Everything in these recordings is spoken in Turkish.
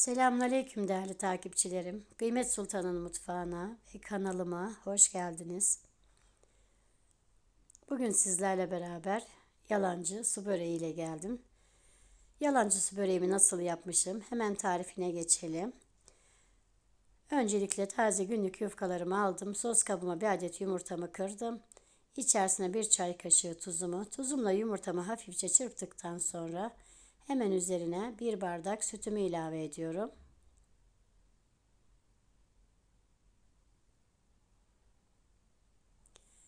Selamünaleyküm değerli takipçilerim. Kıymet Sultan'ın mutfağına ve kanalıma hoş geldiniz. Bugün sizlerle beraber yalancı su böreği ile geldim. Yalancı su böreğimi nasıl yapmışım? Hemen tarifine geçelim. Öncelikle taze günlük yufkalarımı aldım. Sos kabıma bir adet yumurtamı kırdım. İçerisine bir çay kaşığı tuzumu, tuzumla yumurtamı hafifçe çırptıktan sonra Hemen üzerine bir bardak sütümü ilave ediyorum.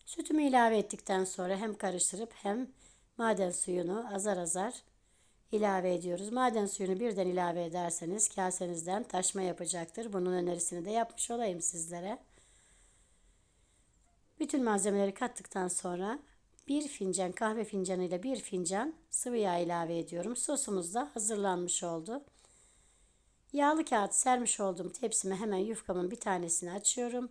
Sütümü ilave ettikten sonra hem karıştırıp hem maden suyunu azar azar ilave ediyoruz. Maden suyunu birden ilave ederseniz kasenizden taşma yapacaktır. Bunun önerisini de yapmış olayım sizlere. Bütün malzemeleri kattıktan sonra bir fincan kahve fincanı ile bir fincan sıvı yağ ilave ediyorum. Sosumuz da hazırlanmış oldu. Yağlı kağıt sermiş olduğum tepsime hemen yufkamın bir tanesini açıyorum.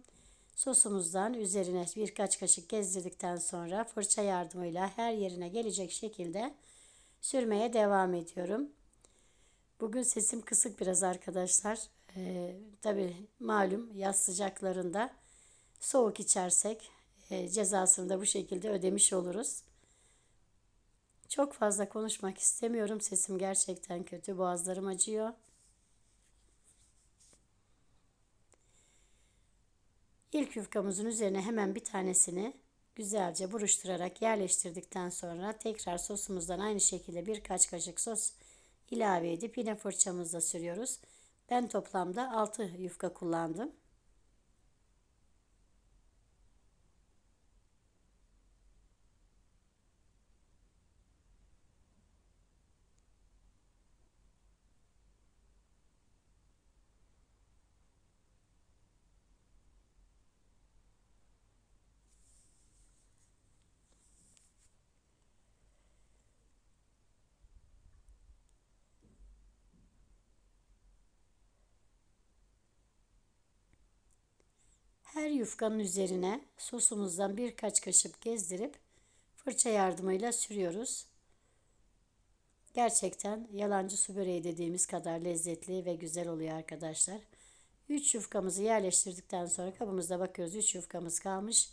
Sosumuzdan üzerine birkaç kaşık gezdirdikten sonra fırça yardımıyla her yerine gelecek şekilde sürmeye devam ediyorum. Bugün sesim kısık biraz arkadaşlar. Ee, Tabi malum yaz sıcaklarında soğuk içersek cezasını da bu şekilde ödemiş oluruz. Çok fazla konuşmak istemiyorum. Sesim gerçekten kötü. Boğazlarım acıyor. İlk yufkamızın üzerine hemen bir tanesini güzelce buruşturarak yerleştirdikten sonra tekrar sosumuzdan aynı şekilde birkaç kaşık sos ilave edip yine fırçamızla sürüyoruz. Ben toplamda 6 yufka kullandım. Her yufkanın üzerine sosumuzdan birkaç kaşık gezdirip fırça yardımıyla sürüyoruz. Gerçekten yalancı su böreği dediğimiz kadar lezzetli ve güzel oluyor arkadaşlar. 3 yufkamızı yerleştirdikten sonra kabımızda bakıyoruz 3 yufkamız kalmış.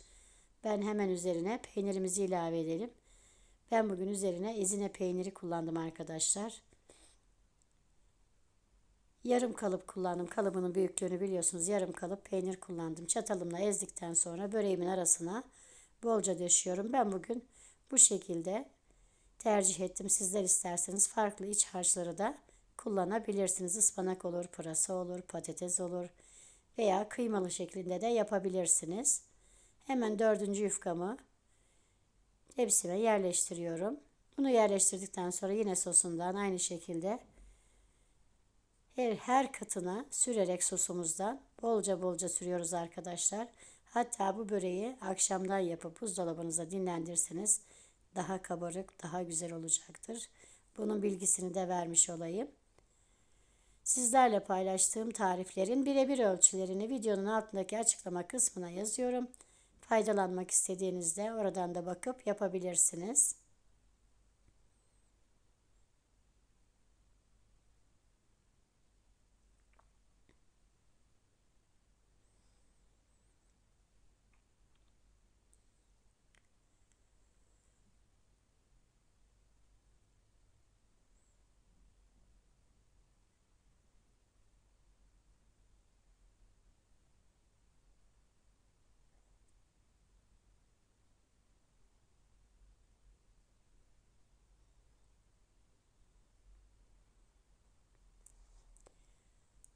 Ben hemen üzerine peynirimizi ilave edelim. Ben bugün üzerine ezine peyniri kullandım arkadaşlar. Yarım kalıp kullandım. Kalıbının büyüklüğünü biliyorsunuz. Yarım kalıp peynir kullandım. Çatalımla ezdikten sonra böreğimin arasına bolca döşüyorum. Ben bugün bu şekilde tercih ettim. Sizler isterseniz farklı iç harçları da kullanabilirsiniz. Ispanak olur, pırasa olur, patates olur veya kıymalı şeklinde de yapabilirsiniz. Hemen dördüncü yufkamı tepsime yerleştiriyorum. Bunu yerleştirdikten sonra yine sosundan aynı şekilde her, her katına sürerek sosumuzdan bolca bolca sürüyoruz arkadaşlar. Hatta bu böreği akşamdan yapıp buzdolabınıza dinlendirseniz daha kabarık, daha güzel olacaktır. Bunun bilgisini de vermiş olayım. Sizlerle paylaştığım tariflerin birebir ölçülerini videonun altındaki açıklama kısmına yazıyorum. Faydalanmak istediğinizde oradan da bakıp yapabilirsiniz.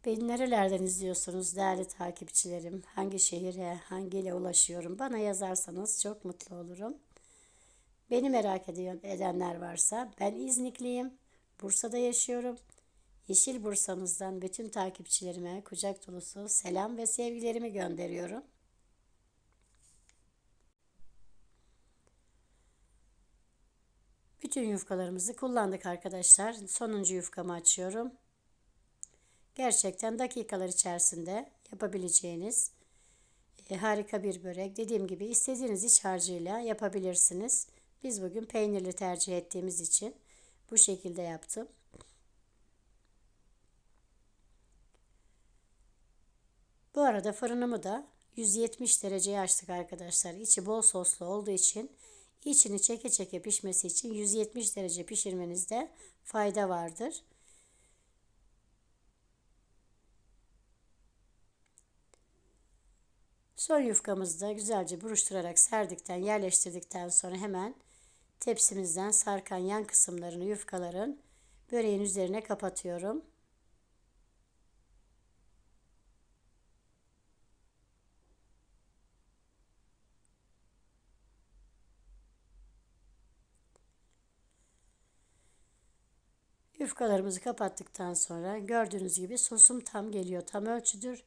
Beni nerelerden izliyorsunuz değerli takipçilerim? Hangi şehire, hangi ile ulaşıyorum? Bana yazarsanız çok mutlu olurum. Beni merak ediyor, edenler varsa ben İznikliyim. Bursa'da yaşıyorum. Yeşil Bursa'mızdan bütün takipçilerime kucak dolusu selam ve sevgilerimi gönderiyorum. Bütün yufkalarımızı kullandık arkadaşlar. Sonuncu yufkamı açıyorum. Gerçekten dakikalar içerisinde yapabileceğiniz e, harika bir börek. Dediğim gibi istediğiniz iç harcıyla yapabilirsiniz. Biz bugün peynirli tercih ettiğimiz için bu şekilde yaptım. arada fırınımı da 170 dereceye açtık arkadaşlar. İçi bol soslu olduğu için içini çeke çeke pişmesi için 170 derece pişirmenizde fayda vardır. Son yufkamızı da güzelce buruşturarak serdikten yerleştirdikten sonra hemen tepsimizden sarkan yan kısımlarını yufkaların böreğin üzerine kapatıyorum. Yufkalarımızı kapattıktan sonra gördüğünüz gibi sosum tam geliyor. Tam ölçüdür.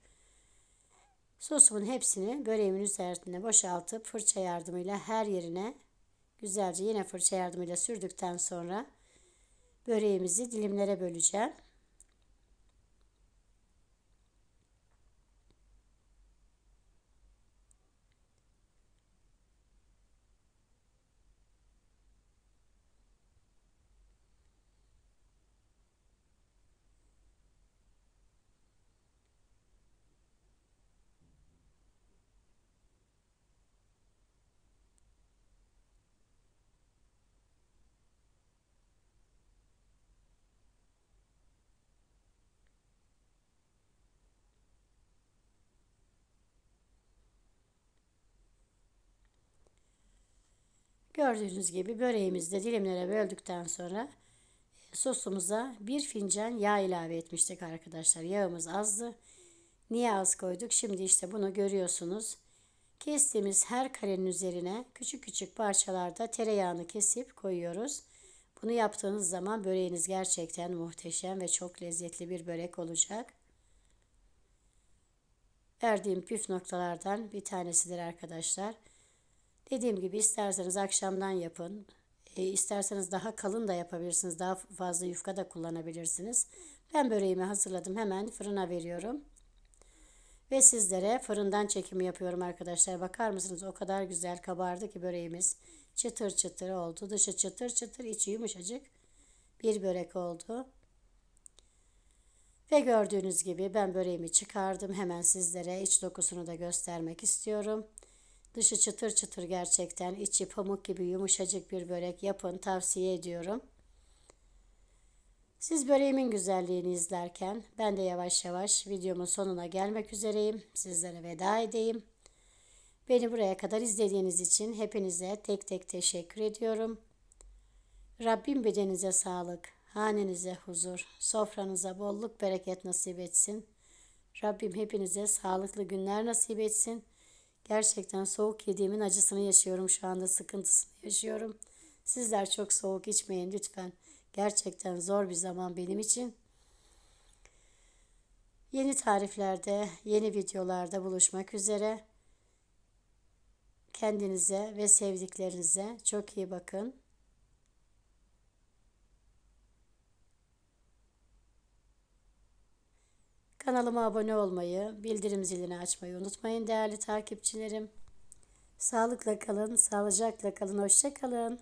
Sosumun hepsini böreğimin üzerine boşaltıp fırça yardımıyla her yerine güzelce yine fırça yardımıyla sürdükten sonra böreğimizi dilimlere böleceğim. Gördüğünüz gibi böreğimizi de dilimlere böldükten sonra sosumuza bir fincan yağ ilave etmiştik arkadaşlar. Yağımız azdı. Niye az koyduk? Şimdi işte bunu görüyorsunuz. Kestiğimiz her karenin üzerine küçük küçük parçalarda tereyağını kesip koyuyoruz. Bunu yaptığınız zaman böreğiniz gerçekten muhteşem ve çok lezzetli bir börek olacak. Verdiğim püf noktalardan bir tanesidir arkadaşlar. Dediğim gibi isterseniz akşamdan yapın. E, isterseniz daha kalın da yapabilirsiniz. Daha fazla yufka da kullanabilirsiniz. Ben böreğimi hazırladım. Hemen fırına veriyorum. Ve sizlere fırından çekimi yapıyorum arkadaşlar. Bakar mısınız? O kadar güzel kabardı ki böreğimiz. Çıtır çıtır oldu. Dışı çıtır çıtır, içi yumuşacık bir börek oldu. Ve gördüğünüz gibi ben böreğimi çıkardım. Hemen sizlere iç dokusunu da göstermek istiyorum. Dışı çıtır çıtır gerçekten. içi pamuk gibi yumuşacık bir börek yapın tavsiye ediyorum. Siz böreğimin güzelliğini izlerken ben de yavaş yavaş videomun sonuna gelmek üzereyim. Sizlere veda edeyim. Beni buraya kadar izlediğiniz için hepinize tek tek teşekkür ediyorum. Rabbim bedenize sağlık, hanenize huzur, sofranıza bolluk bereket nasip etsin. Rabbim hepinize sağlıklı günler nasip etsin. Gerçekten soğuk yediğimin acısını yaşıyorum şu anda sıkıntısını yaşıyorum. Sizler çok soğuk içmeyin lütfen. Gerçekten zor bir zaman benim için. Yeni tariflerde, yeni videolarda buluşmak üzere. Kendinize ve sevdiklerinize çok iyi bakın. Kanalıma abone olmayı, bildirim zilini açmayı unutmayın değerli takipçilerim. Sağlıkla kalın, sağlıcakla kalın, hoşça kalın.